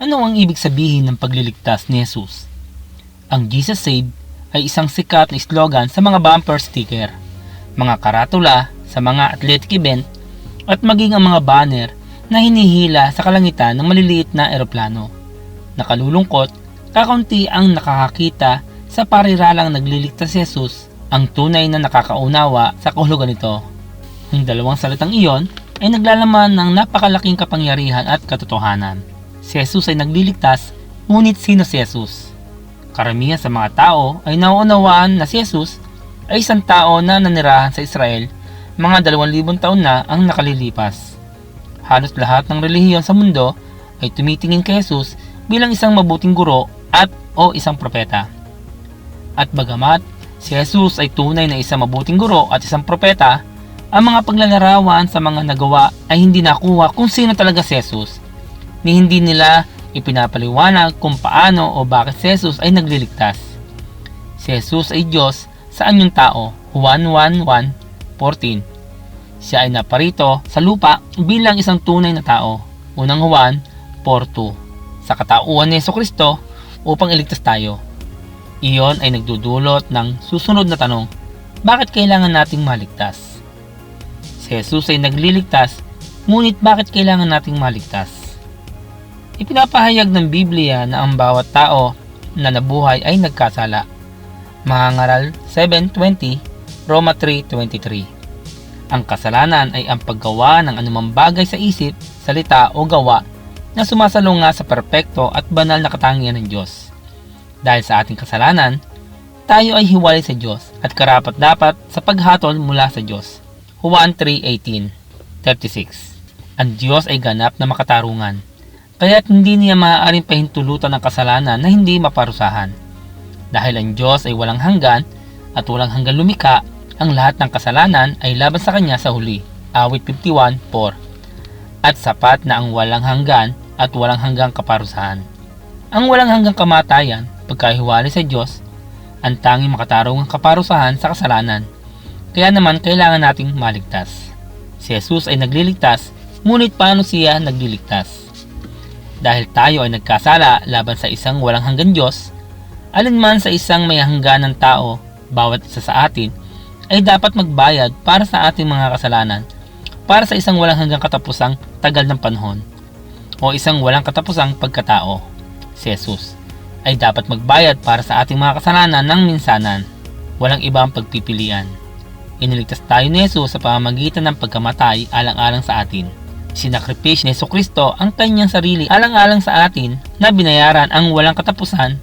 Ano ang ibig sabihin ng pagliligtas ni Jesus? Ang Jesus Save ay isang sikat na slogan sa mga bumper sticker, mga karatula sa mga athletic event at maging ang mga banner na hinihila sa kalangitan ng maliliit na eroplano. Nakalulungkot, kakaunti ang nakakakita sa pariralang nagliligtas si Jesus ang tunay na nakakaunawa sa kahulugan nito. Ang dalawang salitang iyon ay naglalaman ng napakalaking kapangyarihan at katotohanan. Si Jesus ay nagliligtas, ngunit sino si Jesus? Karamihan sa mga tao ay nauunawaan na si Jesus ay isang tao na nanirahan sa Israel mga 2,000 taon na ang nakalilipas. Halos lahat ng relihiyon sa mundo ay tumitingin kay Jesus bilang isang mabuting guro at o isang propeta. At bagamat si Jesus ay tunay na isang mabuting guro at isang propeta, ang mga paglalarawan sa mga nagawa ay hindi nakuha kung sino talaga si Jesus. Ni hindi nila ipinapaliwanag kung paano o bakit si Jesus ay nagliligtas. Si Jesus ay Diyos sa anyong tao, Juan 1.1.14. Siya ay naparito sa lupa bilang isang tunay na tao, unang Juan 4.2. Sa katauhan ni Yeso Kristo upang iligtas tayo. Iyon ay nagdudulot ng susunod na tanong, bakit kailangan nating maligtas? Si Jesus ay nagliligtas, ngunit bakit kailangan nating maligtas? Ipinapahayag ng Biblia na ang bawat tao na nabuhay ay nagkasala. Mahangaral 7.20, Roma 3.23 Ang kasalanan ay ang paggawa ng anumang bagay sa isip, salita o gawa na sumasalunga sa perpekto at banal na katangian ng Diyos. Dahil sa ating kasalanan, tayo ay hiwalay sa Diyos at karapat dapat sa paghatol mula sa Diyos. Juan 3.18 Ang Diyos ay ganap na makatarungan, kaya't hindi niya maaaring pahintulutan ng kasalanan na hindi maparusahan. Dahil ang Diyos ay walang hanggan at walang hanggan lumika, ang lahat ng kasalanan ay laban sa Kanya sa huli. Awit 51.4 At sapat na ang walang hanggan at walang hanggang kaparusahan. Ang walang hanggang kamatayan, pagkahiwalay sa Diyos, ang tanging makatarungang kaparusahan sa kasalanan. Kaya naman kailangan nating maligtas. Si Jesus ay nagliligtas, ngunit paano siya nagliligtas? Dahil tayo ay nagkasala laban sa isang walang hanggan Diyos, alinman sa isang may hangganan tao, bawat isa sa atin, ay dapat magbayad para sa ating mga kasalanan, para sa isang walang hanggang katapusang tagal ng panahon, o isang walang katapusang pagkatao. Si Jesus ay dapat magbayad para sa ating mga kasalanan ng minsanan, walang ibang pagpipilian. Iniligtas tayo ni Jesus sa pamamagitan ng pagkamatay alang-alang sa atin. Sinakripisyo ni Kristo ang kanyang sarili alang-alang sa atin na binayaran ang walang katapusan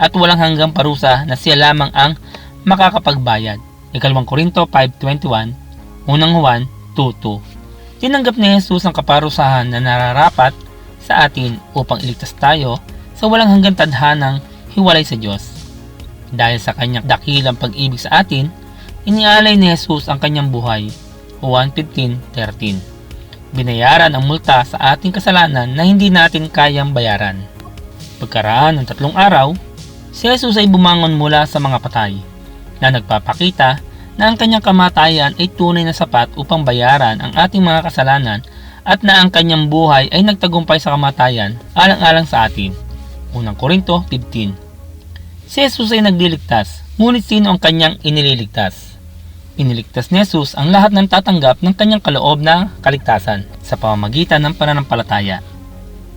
at walang hanggang parusa na siya lamang ang makakapagbayad. Ikalawang Korinto 5.21, Unang Juan 2.2 Tinanggap ni Jesus ang kaparusahan na nararapat sa atin upang iligtas tayo sa walang hanggang tadhanang hiwalay sa Diyos. Dahil sa kanyang dakilang pag-ibig sa atin, inialay ni Jesus ang kanyang buhay. Juan 15.13 Binayaran ang multa sa ating kasalanan na hindi natin kayang bayaran. Pagkaraan ng tatlong araw, si Jesus ay bumangon mula sa mga patay na nagpapakita na ang kanyang kamatayan ay tunay na sapat upang bayaran ang ating mga kasalanan at na ang kanyang buhay ay nagtagumpay sa kamatayan alang-alang sa atin. Unang Korinto 15 Si Jesus ay nagliligtas, ngunit sino ang kanyang inililigtas? Iniligtas ni Jesus ang lahat ng tatanggap ng kanyang kaloob na kaligtasan sa pamamagitan ng pananampalataya.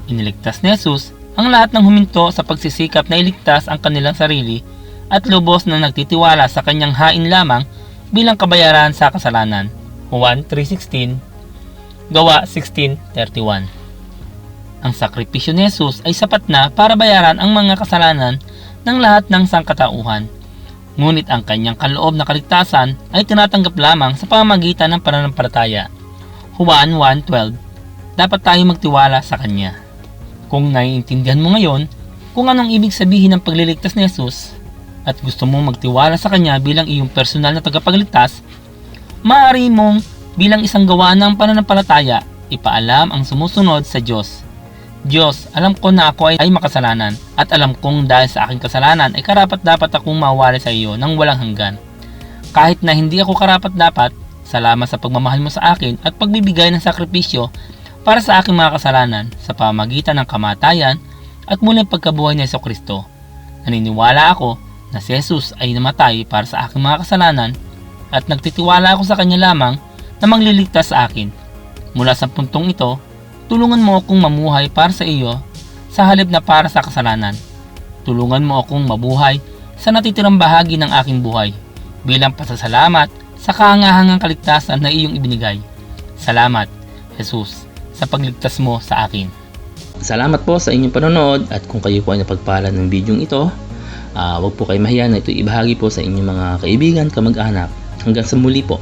Iniligtas ni Jesus ang lahat ng huminto sa pagsisikap na iligtas ang kanilang sarili at lubos na nagtitiwala sa kanyang hain lamang bilang kabayaran sa kasalanan. Juan 3.16 Gawa 16.31 Ang sakripisyo ni Jesus ay sapat na para bayaran ang mga kasalanan ng lahat ng sangkatauhan. Ngunit ang kanyang kaloob na kaligtasan ay tinatanggap lamang sa pamamagitan ng pananampalataya. Juan 1.12 Dapat tayo magtiwala sa Kanya. Kung naiintindihan mo ngayon kung anong ibig sabihin ng pagliligtas ni Jesus, at gusto mong magtiwala sa Kanya bilang iyong personal na tagapagligtas, maaari mong bilang isang gawa ng pananampalataya, ipaalam ang sumusunod sa Diyos. Diyos, alam ko na ako ay, ay makasalanan at alam kong dahil sa aking kasalanan ay karapat dapat akong mawari sa iyo ng walang hanggan. Kahit na hindi ako karapat dapat, salamat sa pagmamahal mo sa akin at pagbibigay ng sakripisyo para sa aking mga kasalanan sa pamagitan ng kamatayan at muling pagkabuhay ni Yeso Kristo. Naniniwala ako na si Jesus ay namatay para sa aking mga kasalanan at nagtitiwala ako sa Kanya lamang na mangliligtas sa akin. Mula sa puntong ito, tulungan mo akong mamuhay para sa iyo sa halip na para sa kasalanan. Tulungan mo akong mabuhay sa natitirang bahagi ng aking buhay bilang pasasalamat sa kahangahangang kaligtasan na iyong ibinigay. Salamat, Jesus, sa pagligtas mo sa akin. Salamat po sa inyong panonood at kung kayo po ay napagpala ng video ito, ah, huwag po kayo mahiya na ito ibahagi po sa inyong mga kaibigan, kamag-anak. Hanggang sa muli po.